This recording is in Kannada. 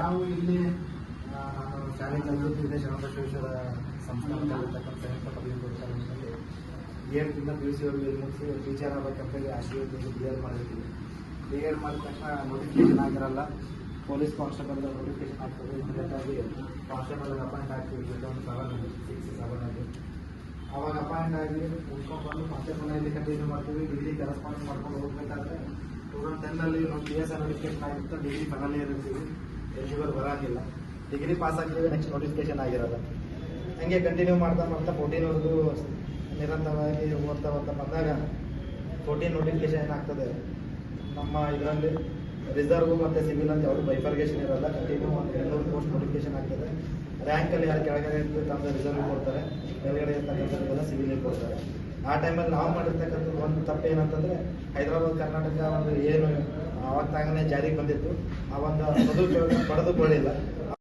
ನಾವು ಇಲ್ಲಿ ಶಾಲೆ ಕಲಿಯುತ್ತಿದ್ದೆ ಶರಣಬಸವೇಶ್ವರ ಸಂಸ್ಥಾನದಲ್ಲಿರ್ತಕ್ಕಂಥ ಸಂಯುಕ್ತ ಪದವಿ ಪೂರ್ವ ಕಾಲೇಜಿನಲ್ಲಿ ಬಿ ಎಡ್ದಿಂದ ಪಿ ಯು ಸಿ ವರೆಗೂ ಮುಗಿಸಿ ಟೀಚರ್ ಆಗಬೇಕಂತೇಳಿ ಆಶೀರ್ವಾದದಿಂದ ಬಿ ಎಡ್ ಮಾಡಿರ್ತೀವಿ. ಬಿ ಮಾಡಿದ ತಕ್ಷಣ ನೋಟಿಫಿಕೇಶನ್ ಆಗಿರಲ್ಲ ಪೊಲೀಸ್ ಕಾನ್ಸ್ಟೇಬಲ್ ನೋಟಿಫಿಕೇಶನ್ ಆಗ್ತದೆ ಇಮಿಡಿಯೇಟಾಗಿ ಕಾನ್ಸ್ಟೇಬಲ್ ಅಪಾಯಿಂಟ್ ಆಗ್ತೀವಿ. ಒಂದು ಸೆವೆನ್ ಸಿಕ್ಸ್ ಸೆವೆನ್ ಅಲ್ಲಿ. ಅವಾಗ ಅಪಾಯಿಂಟ್ ಆಗಿ ಮುಗಿಸ್ಕೊಂಡು ಬಂದು ಮತ್ತೆ ಮನೆಯಲ್ಲಿ ಕಂಟಿನ್ಯೂ ಮಾಡ್ತೀವಿ. ಡಿಗ್ರಿ ಕರೆಸ್ಪಾನ್ಸ್ ಮಾಡ್ಕೊಂಡು ಹೋಗ್ಬೇಕಾದ್ರೆ ಟೂ ತೌಸಂಡ್ ಟೆನ್ನಲ್ಲಿ ನಾವು ಪಿ ಎಸ್ ನೋಟಿಫಿಕೇಶನ್ ಆಗಿರುತ್ತೆ ಡಿಗ್ರಿ ಫೈನಲ್ ಇರ್ತೀವಿ. ಎಲಿಜಿಬಲ್ ಬರೋಂಗಿಲ್ಲ ಡಿಗ್ರಿ ಪಾಸ್ ಆಗಿದ್ದೀವಿ ನೆಕ್ಸ್ಟ್ ನೋಟಿಫಿಕೇಶನ್ ಆಗಿರಲ್ಲ ಹಂಗೆ ಕಂಟಿನ್ಯೂ ಮಾಡ್ತಾ ಮಾಡ್ತಾ ಫೋರ್ಟೀನ್ವರೆಗೂ ನಿರಂತರವಾಗಿ ಓದ್ತಾ ಓದ್ತಾ ಬಂದಾಗ ಫೋರ್ಟೀನ್ ನೋಟಿಫಿಕೇಶನ್ ಏನಾಗ್ತದೆ? ನಮ್ಮ ಇದರಲ್ಲಿ ರಿಸರ್ವ್ ಮತ್ತು ಸಿವಿಲ್ ಅಂತ ಯಾವುದು ಬೈಫರ್ಗೇಷನ್ ಇರಲ್ಲ. ಕಂಟಿನ್ಯೂ ಒಂದು ಎರಡುನೂರು ಪೋಸ್ಟ್ ನೋಟಿಫಿಕೇಶನ್ ಆಗ್ತದೆ. ರ್ಯಾಂಕಲ್ಲಿ ಯಾರು ಕೆಳಗಡೆ ತಮ್ಮ ರಿಸರ್ವ್ ಕೊಡ್ತಾರೆ. ಕೆಳಗಡೆ ಇರ್ತಕ್ಕಂಥ ಸಿವಿಲ್ ಕೊಡ್ತಾರೆ. ಆ ಟೈಮಲ್ಲಿ ನಾವು ಮಾಡಿರ್ತಕ್ಕಂಥ ಒಂದು ತಪ್ಪು ಏನಂತಂದ್ರೆ ಹೈದರಾಬಾದ್, ಕರ್ನಾಟಕ ಒಂದು ಏನು ಅವಾಗ ತಾಗನೇ ಜಾರಿಗೆ ಬಂದಿತ್ತು. ಆ ಒಂದು ಸದುಪಯೋಗ ಪಡೆದುಕೊಳ್ಳಿಲ್ಲ.